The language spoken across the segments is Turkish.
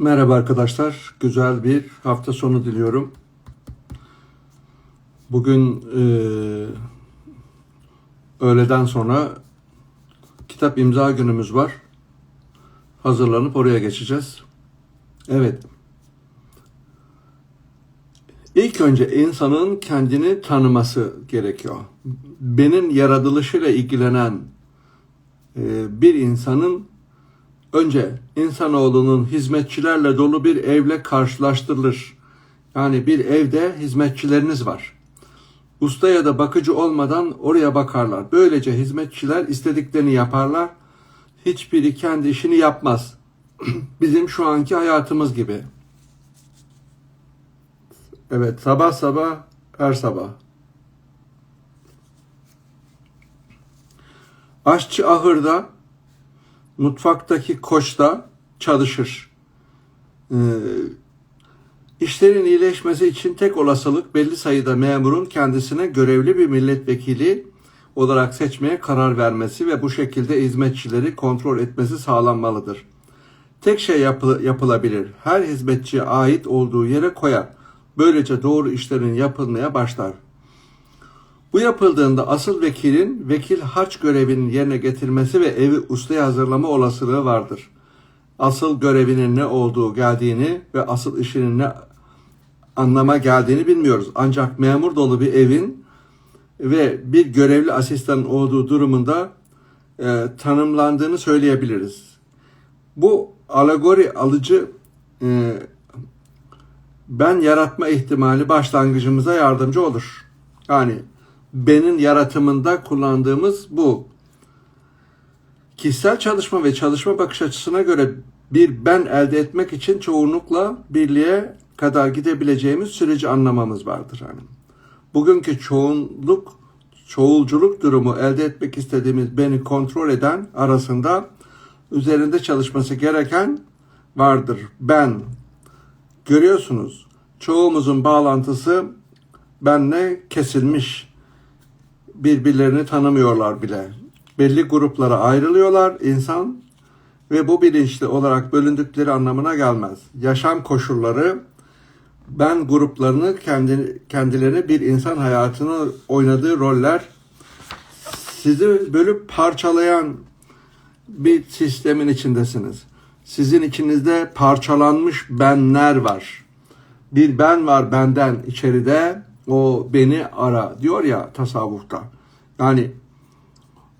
Merhaba arkadaşlar. Güzel bir hafta sonu diliyorum. Bugün e, öğleden sonra kitap imza günümüz var. Hazırlanıp oraya geçeceğiz. Evet. İlk önce insanın kendini tanıması gerekiyor. Benim yaratılışıyla ilgilenen e, bir insanın önce insanoğlunun hizmetçilerle dolu bir evle karşılaştırılır. Yani bir evde hizmetçileriniz var. Usta ya da bakıcı olmadan oraya bakarlar. Böylece hizmetçiler istediklerini yaparlar. Hiçbiri kendi işini yapmaz. Bizim şu anki hayatımız gibi. Evet, sabah sabah, her sabah. Aşçı ahırda, mutfaktaki koçta çalışır. Ee, işlerin iyileşmesi için tek olasılık belli sayıda memurun kendisine görevli bir milletvekili olarak seçmeye karar vermesi ve bu şekilde hizmetçileri kontrol etmesi sağlanmalıdır. Tek şey yapı- yapılabilir. Her hizmetçiye ait olduğu yere koyar. Böylece doğru işlerin yapılmaya başlar. Bu yapıldığında asıl vekilin vekil harç görevinin yerine getirmesi ve evi ustaya hazırlama olasılığı vardır. Asıl görevinin ne olduğu geldiğini ve asıl işinin ne anlama geldiğini bilmiyoruz. Ancak memur dolu bir evin ve bir görevli asistanın olduğu durumunda e, tanımlandığını söyleyebiliriz. Bu alegori alıcı e, ben yaratma ihtimali başlangıcımıza yardımcı olur. Yani benin yaratımında kullandığımız bu. Kişisel çalışma ve çalışma bakış açısına göre bir ben elde etmek için çoğunlukla birliğe kadar gidebileceğimiz süreci anlamamız vardır. Yani bugünkü çoğunluk, çoğulculuk durumu elde etmek istediğimiz beni kontrol eden arasında üzerinde çalışması gereken vardır. Ben görüyorsunuz çoğumuzun bağlantısı benle kesilmiş. Birbirlerini tanımıyorlar bile. Belli gruplara ayrılıyorlar insan ve bu bilinçli olarak bölündükleri anlamına gelmez. Yaşam koşulları ben gruplarını kendi, kendileri bir insan hayatını oynadığı roller sizi bölüp parçalayan bir sistemin içindesiniz. Sizin içinizde parçalanmış benler var. Bir ben var benden içeride o beni ara diyor ya tasavvufta. Yani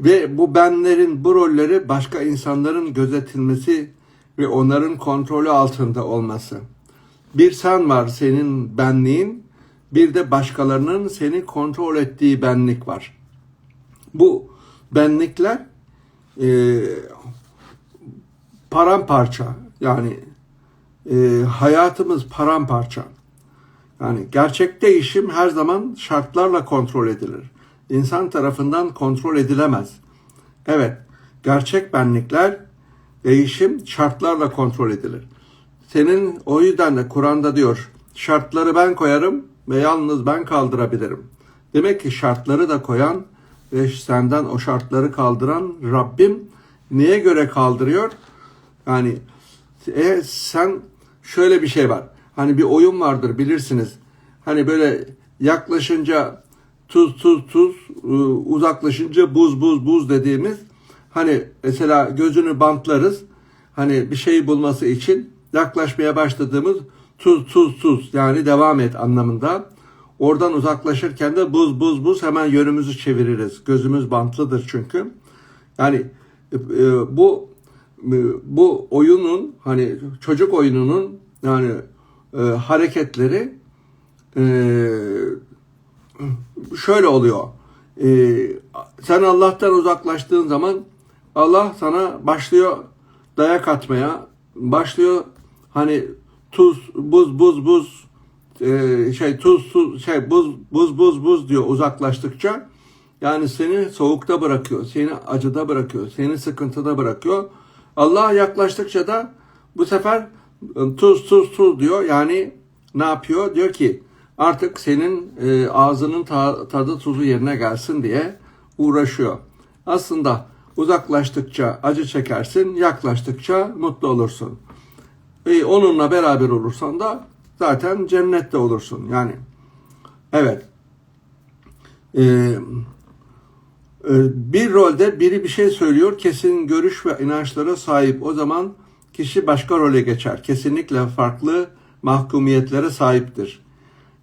ve bu benlerin bu rolleri başka insanların gözetilmesi ve onların kontrolü altında olması. Bir sen var senin benliğin, bir de başkalarının seni kontrol ettiği benlik var. Bu benlikler e, paramparça yani e, hayatımız paramparça. Yani gerçek değişim her zaman şartlarla kontrol edilir. İnsan tarafından kontrol edilemez. Evet, gerçek benlikler değişim şartlarla kontrol edilir. Senin o yüzden de Kur'an'da diyor, şartları ben koyarım ve yalnız ben kaldırabilirim. Demek ki şartları da koyan ve senden o şartları kaldıran Rabbim neye göre kaldırıyor? Yani e, sen şöyle bir şey var. Hani bir oyun vardır bilirsiniz. Hani böyle yaklaşınca tuz tuz tuz uzaklaşınca buz buz buz dediğimiz hani mesela gözünü bantlarız. Hani bir şey bulması için yaklaşmaya başladığımız tuz tuz tuz yani devam et anlamında. Oradan uzaklaşırken de buz buz buz hemen yönümüzü çeviririz. Gözümüz bantlıdır çünkü. Yani e, bu bu oyunun hani çocuk oyununun yani e, hareketleri e, şöyle oluyor. E, sen Allah'tan uzaklaştığın zaman Allah sana başlıyor dayak atmaya, başlıyor hani tuz, buz, buz, buz e, şey tuz, tuz, şey buz, buz, buz, buz diyor uzaklaştıkça. Yani seni soğukta bırakıyor, seni acıda bırakıyor, seni sıkıntıda bırakıyor. Allah yaklaştıkça da bu sefer tuz tuz tuz diyor. Yani ne yapıyor? Diyor ki artık senin e, ağzının ta, tadı tuzu yerine gelsin diye uğraşıyor. Aslında uzaklaştıkça acı çekersin, yaklaştıkça mutlu olursun. E, onunla beraber olursan da zaten cennette olursun. Yani evet. Ee, e, bir rolde biri bir şey söylüyor, kesin görüş ve inançlara sahip. O zaman kişi başka role geçer. Kesinlikle farklı mahkumiyetlere sahiptir.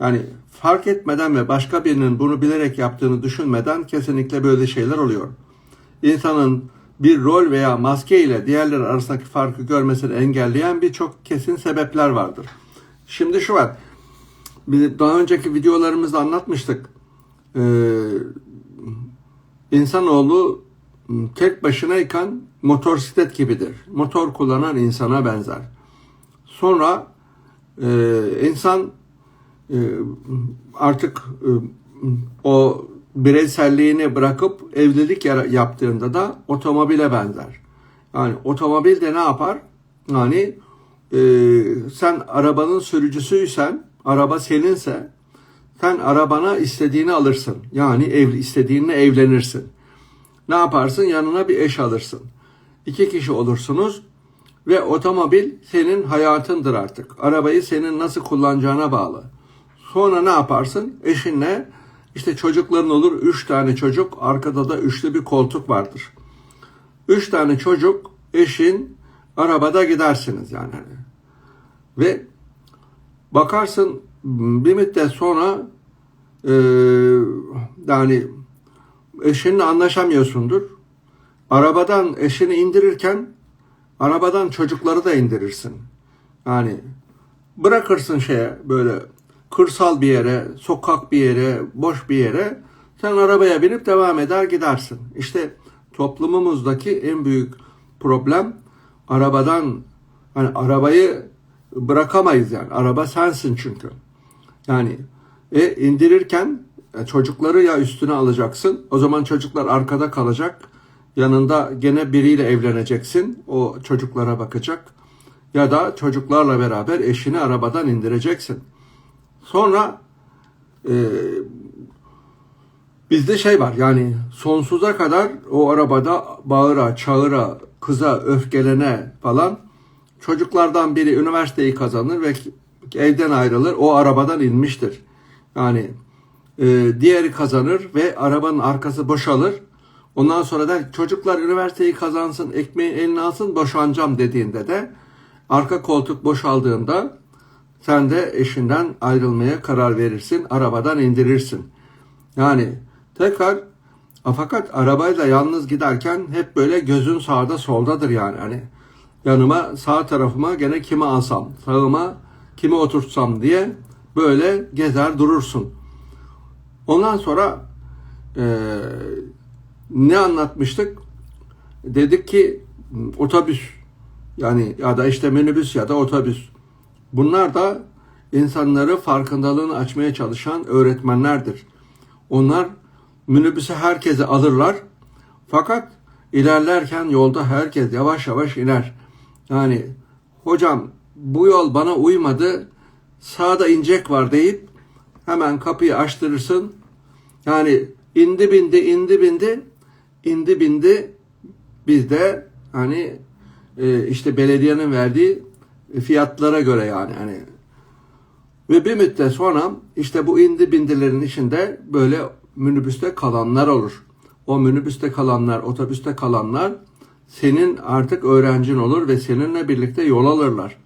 Yani fark etmeden ve başka birinin bunu bilerek yaptığını düşünmeden kesinlikle böyle şeyler oluyor. İnsanın bir rol veya maske ile diğerleri arasındaki farkı görmesini engelleyen birçok kesin sebepler vardır. Şimdi şu var. Daha önceki videolarımızda anlatmıştık. Ee, insanoğlu tek başınayken motosiklet gibidir. Motor kullanan insana benzer. Sonra e, insan e, artık e, o bireyselliğini bırakıp evlilik yaptığında da otomobile benzer. Yani otomobil de ne yapar? Yani e, sen arabanın sürücüsüysen, araba seninse sen arabana istediğini alırsın. Yani ev, istediğinle evlenirsin. Ne yaparsın? Yanına bir eş alırsın. İki kişi olursunuz ve otomobil senin hayatındır artık. Arabayı senin nasıl kullanacağına bağlı. Sonra ne yaparsın? Eşinle işte çocukların olur. Üç tane çocuk. Arkada da üçlü bir koltuk vardır. Üç tane çocuk eşin arabada gidersiniz yani. Ve bakarsın bir müddet sonra e, yani eşinle anlaşamıyorsundur. Arabadan eşini indirirken arabadan çocukları da indirirsin. Yani bırakırsın şeye böyle kırsal bir yere, sokak bir yere, boş bir yere sen arabaya binip devam eder gidersin. İşte toplumumuzdaki en büyük problem arabadan hani arabayı bırakamayız yani. Araba sensin çünkü. Yani e, indirirken e, çocukları ya üstüne alacaksın. O zaman çocuklar arkada kalacak. Yanında gene biriyle evleneceksin. O çocuklara bakacak. Ya da çocuklarla beraber eşini arabadan indireceksin. Sonra e, bizde şey var yani sonsuza kadar o arabada bağıra, çağıra, kıza, öfkelene falan çocuklardan biri üniversiteyi kazanır ve evden ayrılır. O arabadan inmiştir. Yani e, diğeri kazanır ve arabanın arkası boşalır. Ondan sonra da çocuklar üniversiteyi kazansın, ekmeği eline alsın, boşanacağım dediğinde de arka koltuk boşaldığında sen de eşinden ayrılmaya karar verirsin, arabadan indirirsin. Yani tekrar fakat arabayla yalnız giderken hep böyle gözün sağda soldadır yani. Hani yanıma sağ tarafıma gene kimi alsam, sağıma kimi oturtsam diye böyle gezer durursun. Ondan sonra e, ne anlatmıştık? Dedik ki otobüs yani ya da işte minibüs ya da otobüs. Bunlar da insanları farkındalığını açmaya çalışan öğretmenlerdir. Onlar minibüse herkese alırlar. Fakat ilerlerken yolda herkes yavaş yavaş iner. Yani hocam bu yol bana uymadı. Sağda incek var deyip hemen kapıyı açtırırsın. Yani indi bindi indi bindi indi bindi bizde hani e, işte belediyenin verdiği fiyatlara göre yani hani ve bir müddet sonra işte bu indi bindilerin içinde böyle minibüste kalanlar olur. O minibüste kalanlar, otobüste kalanlar senin artık öğrencin olur ve seninle birlikte yol alırlar.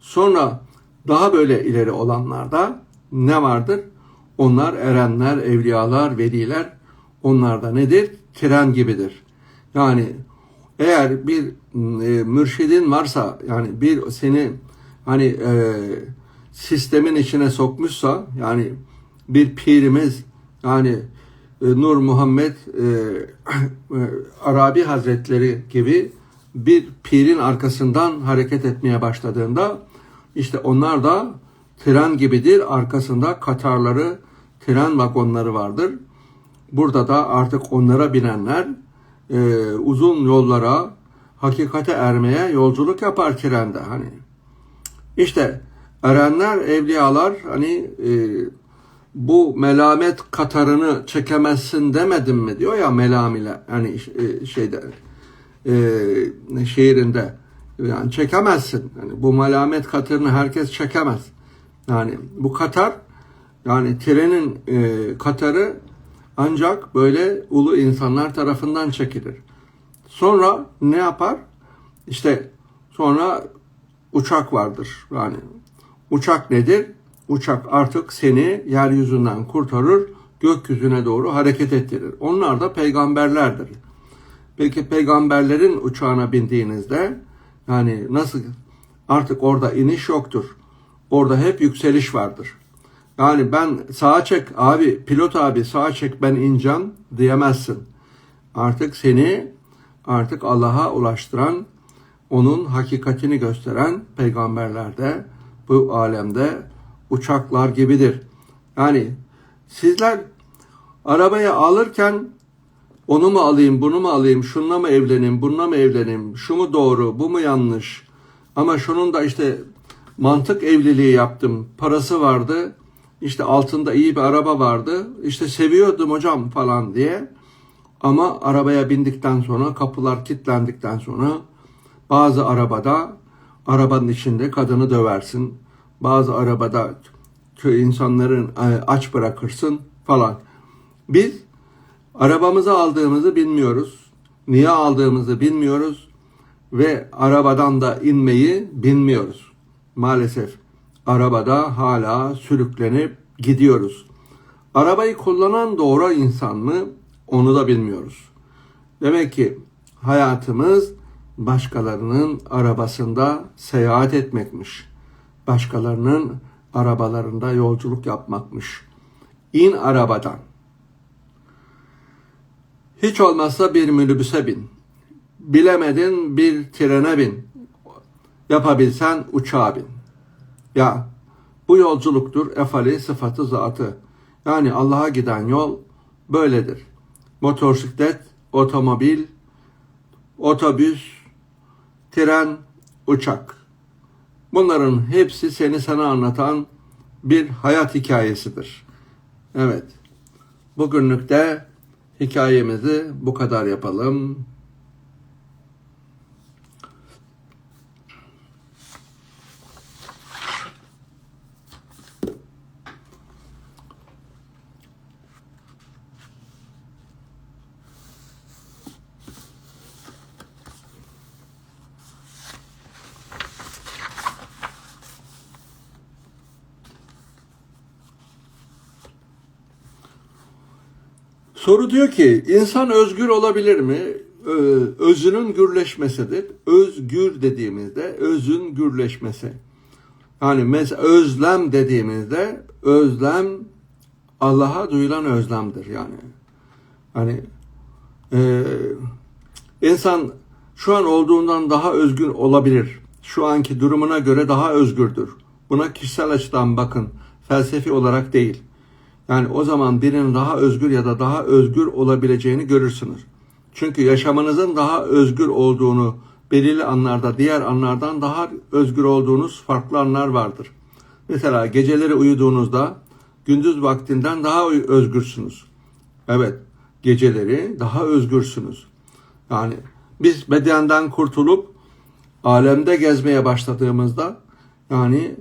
Sonra daha böyle ileri olanlarda ne vardır? Onlar erenler, evliyalar, veliler onlar da nedir? Tren gibidir. Yani eğer bir e, mürşidin varsa yani bir seni hani e, sistemin içine sokmuşsa yani bir pirimiz yani e, Nur Muhammed e, e, Arabi Hazretleri gibi bir pirin arkasından hareket etmeye başladığında işte onlar da tren gibidir. Arkasında katarları, tren vagonları vardır. Burada da artık onlara binenler e, uzun yollara, hakikate ermeye yolculuk yapar trende hani. İşte erenler, evliyalar hani e, bu melamet katarını çekemezsin demedim mi diyor ya melamile hani e, şeyde e, şiirinde Yani çekemezsin. Yani bu malamet katırını herkes çekemez. Yani bu katar yani trenin e, katarı ancak böyle ulu insanlar tarafından çekilir. Sonra ne yapar? İşte sonra uçak vardır. Yani uçak nedir? Uçak artık seni yeryüzünden kurtarır, gökyüzüne doğru hareket ettirir. Onlar da peygamberlerdir. Peki peygamberlerin uçağına bindiğinizde yani nasıl artık orada iniş yoktur. Orada hep yükseliş vardır. Yani ben sağa çek abi pilot abi sağa çek ben ineceğim diyemezsin. Artık seni artık Allah'a ulaştıran onun hakikatini gösteren peygamberler de bu alemde uçaklar gibidir. Yani sizler arabaya alırken onu mu alayım, bunu mu alayım, şununla mı evleneyim, bununla mı evleneyim, şu mu doğru, bu mu yanlış? Ama şunun da işte mantık evliliği yaptım, parası vardı, işte altında iyi bir araba vardı, işte seviyordum hocam falan diye. Ama arabaya bindikten sonra, kapılar kilitlendikten sonra bazı arabada, arabanın içinde kadını döversin. Bazı arabada köy insanların e, aç bırakırsın falan. Biz Arabamızı aldığımızı bilmiyoruz. Niye aldığımızı bilmiyoruz ve arabadan da inmeyi bilmiyoruz. Maalesef arabada hala sürüklenip gidiyoruz. Arabayı kullanan doğru insan mı onu da bilmiyoruz. Demek ki hayatımız başkalarının arabasında seyahat etmekmiş. Başkalarının arabalarında yolculuk yapmakmış. İn arabadan. Hiç olmazsa bir minibüse bin. Bilemedin bir trene bin. Yapabilsen uçağa bin. Ya bu yolculuktur efali sıfatı zatı. Yani Allah'a giden yol böyledir. Motosiklet, otomobil, otobüs, tren, uçak. Bunların hepsi seni sana anlatan bir hayat hikayesidir. Evet. Bugünlük de Hikayemizi bu kadar yapalım. Soru diyor ki insan özgür olabilir mi? Ee, özünün gürleşmesidir. Özgür dediğimizde özün gürleşmesi. Yani mesela özlem dediğimizde özlem Allah'a duyulan özlemdir yani. Hani e, insan şu an olduğundan daha özgür olabilir. Şu anki durumuna göre daha özgürdür. Buna kişisel açıdan bakın. Felsefi olarak değil. Yani o zaman birinin daha özgür ya da daha özgür olabileceğini görürsünüz. Çünkü yaşamınızın daha özgür olduğunu belirli anlarda diğer anlardan daha özgür olduğunuz farklı anlar vardır. Mesela geceleri uyuduğunuzda gündüz vaktinden daha özgürsünüz. Evet, geceleri daha özgürsünüz. Yani biz bedenden kurtulup alemde gezmeye başladığımızda yani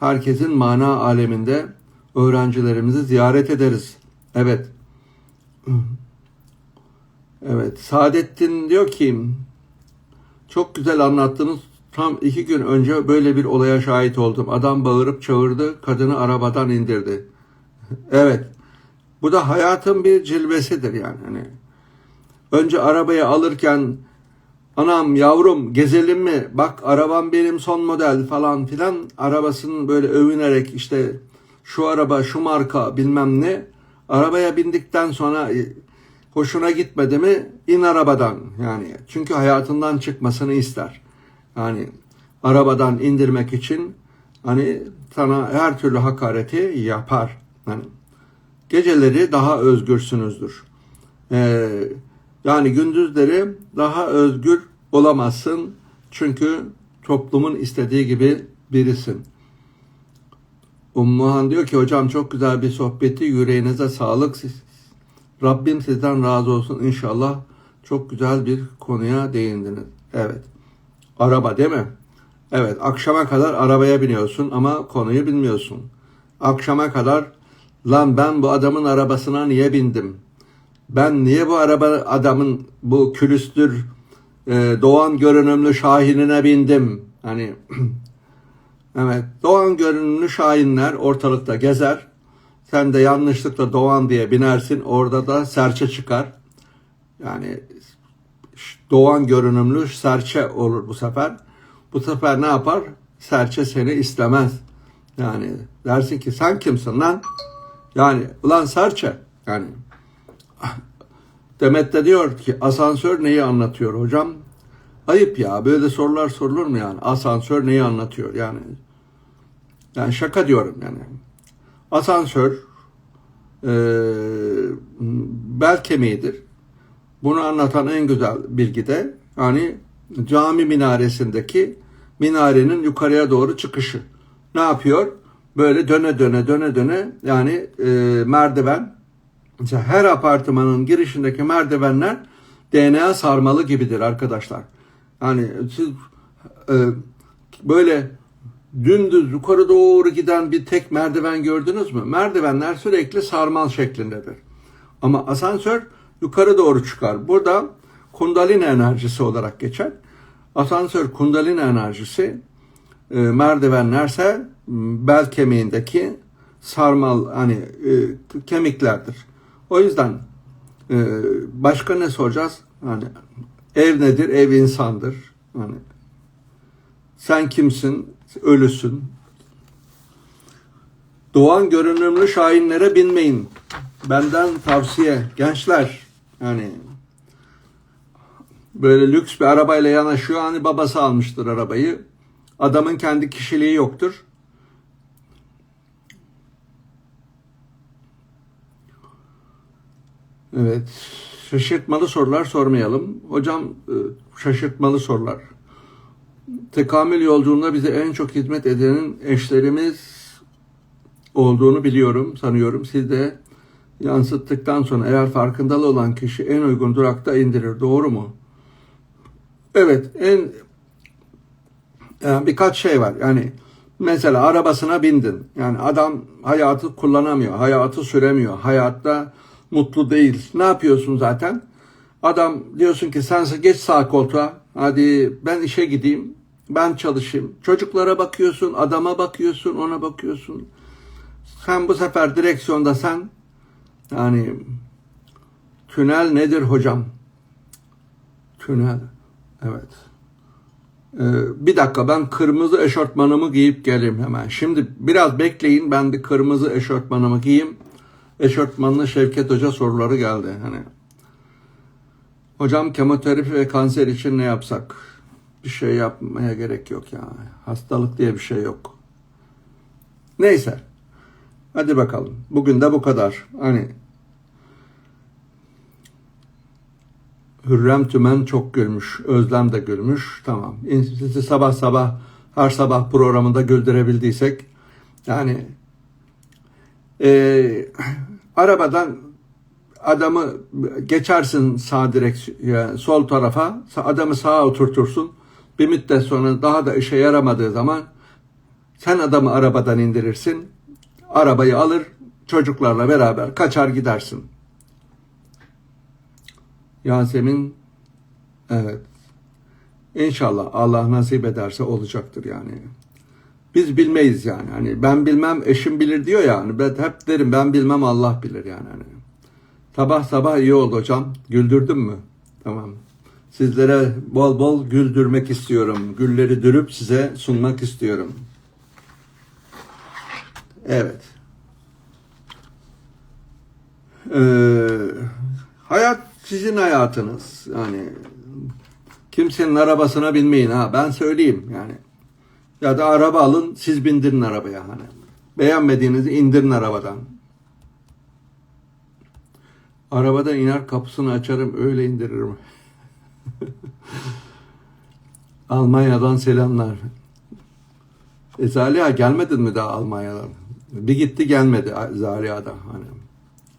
herkesin mana aleminde öğrencilerimizi ziyaret ederiz. Evet. Evet. Saadettin diyor ki çok güzel anlattınız. Tam iki gün önce böyle bir olaya şahit oldum. Adam bağırıp çağırdı, kadını arabadan indirdi. evet. Bu da hayatın bir cilvesidir yani. Hani önce arabayı alırken anam yavrum gezelim mi? Bak arabam benim son model falan filan arabasının böyle övünerek işte şu araba, şu marka bilmem ne. Arabaya bindikten sonra e, hoşuna gitmedi mi in arabadan yani. Çünkü hayatından çıkmasını ister. Yani arabadan indirmek için hani sana her türlü hakareti yapar. Yani geceleri daha özgürsünüzdür. Ee, yani gündüzleri daha özgür olamazsın. Çünkü toplumun istediği gibi birisin. Ummuhan diyor ki hocam çok güzel bir sohbeti yüreğinize sağlık. Rabbim sizden razı olsun inşallah. Çok güzel bir konuya değindiniz. Evet. Araba değil mi? Evet, akşama kadar arabaya biniyorsun ama konuyu bilmiyorsun. Akşama kadar lan ben bu adamın arabasına niye bindim? Ben niye bu araba adamın bu külüstür e, Doğan görünümlü şahinine bindim? Hani evet Doğan görünümlü şahinler ortalıkta gezer. Sen de yanlışlıkla Doğan diye binersin. Orada da serçe çıkar. Yani Doğan görünümlü serçe olur bu sefer. Bu sefer ne yapar? Serçe seni istemez. Yani dersin ki sen kimsin lan? Yani ulan serçe. Yani Demet de diyor ki asansör neyi anlatıyor hocam? Ayıp ya böyle sorular sorulur mu yani? Asansör neyi anlatıyor yani? Yani şaka diyorum yani. Asansör e, bel kemiğidir. Bunu anlatan en güzel bilgi de hani cami minaresindeki minarenin yukarıya doğru çıkışı. Ne yapıyor? Böyle döne döne döne döne yani e, merdiven mesela her apartmanın girişindeki merdivenler DNA sarmalı gibidir arkadaşlar. Yani siz e, böyle dümdüz yukarı doğru giden bir tek merdiven gördünüz mü? Merdivenler sürekli sarmal şeklindedir. Ama asansör yukarı doğru çıkar. Burada kundalini enerjisi olarak geçer. Asansör kundalini enerjisi e, merdivenlerse bel kemiğindeki sarmal hani e, kemiklerdir. O yüzden e, başka ne soracağız? Hani ev nedir? Ev insandır. Hani sen kimsin? Ölüsün. Doğan görünümlü şahinlere binmeyin. Benden tavsiye gençler. Yani böyle lüks bir arabayla yanaşıyor. Hani babası almıştır arabayı. Adamın kendi kişiliği yoktur. Evet. Şaşırtmalı sorular sormayalım. Hocam e, şaşırtmalı sorular. Tekamül yolculuğunda bize en çok hizmet edenin eşlerimiz olduğunu biliyorum, sanıyorum. Siz de yansıttıktan sonra eğer farkındalı olan kişi en uygun durakta indirir. Doğru mu? Evet, en yani birkaç şey var. Yani mesela arabasına bindin. Yani adam hayatı kullanamıyor, hayatı süremiyor, hayatta mutlu değil. Ne yapıyorsun zaten? Adam diyorsun ki sen geç sağ koltuğa. Hadi ben işe gideyim. Ben çalışayım. Çocuklara bakıyorsun, adama bakıyorsun, ona bakıyorsun. Sen bu sefer direksiyonda sen yani tünel nedir hocam? Tünel. Evet. Ee, bir dakika ben kırmızı eşortmanımı giyip geleyim hemen. Şimdi biraz bekleyin ben bir kırmızı eşortmanımı giyeyim. Eşortmanlı Şevket Hoca soruları geldi. Hani Hocam kemoterapi ve kanser için ne yapsak? Bir şey yapmaya gerek yok ya. Hastalık diye bir şey yok. Neyse. Hadi bakalım. Bugün de bu kadar. Hani Hürrem Tümen çok gülmüş. Özlem de gülmüş. Tamam. Sizi sabah sabah her sabah programında güldürebildiysek yani e, arabadan adamı geçersin sağ direksiyon sol tarafa adamı sağa oturtursun bir müddet sonra daha da işe yaramadığı zaman sen adamı arabadan indirirsin arabayı alır çocuklarla beraber kaçar gidersin Yasemin evet İnşallah Allah nasip ederse olacaktır yani. Biz bilmeyiz yani. Hani ben bilmem eşim bilir diyor ya. Hani ben hep derim ben bilmem Allah bilir yani. Hani. Sabah sabah iyi oldu hocam. Güldürdün mü? Tamam. Sizlere bol bol güldürmek istiyorum. Gülleri dürüp size sunmak istiyorum. Evet. Ee, hayat sizin hayatınız. Yani kimsenin arabasına binmeyin ha. Ben söyleyeyim yani. Ya da araba alın siz bindirin arabaya hani. Beğenmediğinizi indirin arabadan. Arabada iner kapısını açarım öyle indiririm. Almanya'dan selamlar. E Zaliha gelmedin mi daha Almanya'dan? Bir gitti gelmedi Zaliha'da. Hani.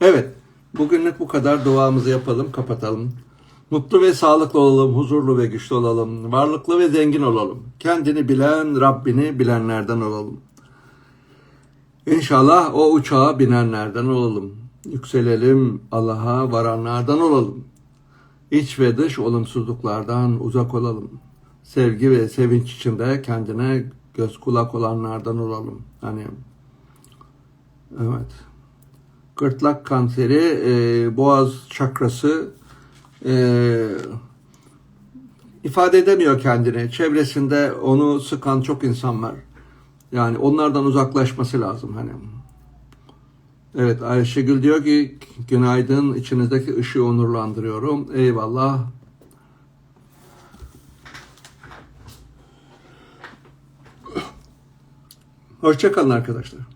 Evet. Bugünlük bu kadar duamızı yapalım, kapatalım. Mutlu ve sağlıklı olalım, huzurlu ve güçlü olalım, varlıklı ve zengin olalım. Kendini bilen, Rabbini bilenlerden olalım. İnşallah o uçağa binenlerden olalım. Yükselelim, Allah'a varanlardan olalım. İç ve dış olumsuzluklardan uzak olalım. Sevgi ve sevinç içinde kendine göz kulak olanlardan olalım. Hani evet. Gırtlak kanseri, e, boğaz çakrası e, ifade edemiyor kendini. Çevresinde onu sıkan çok insan var. Yani onlardan uzaklaşması lazım hani. Evet Ayşegül diyor ki günaydın içinizdeki ışığı onurlandırıyorum. Eyvallah. Hoşçakalın arkadaşlar.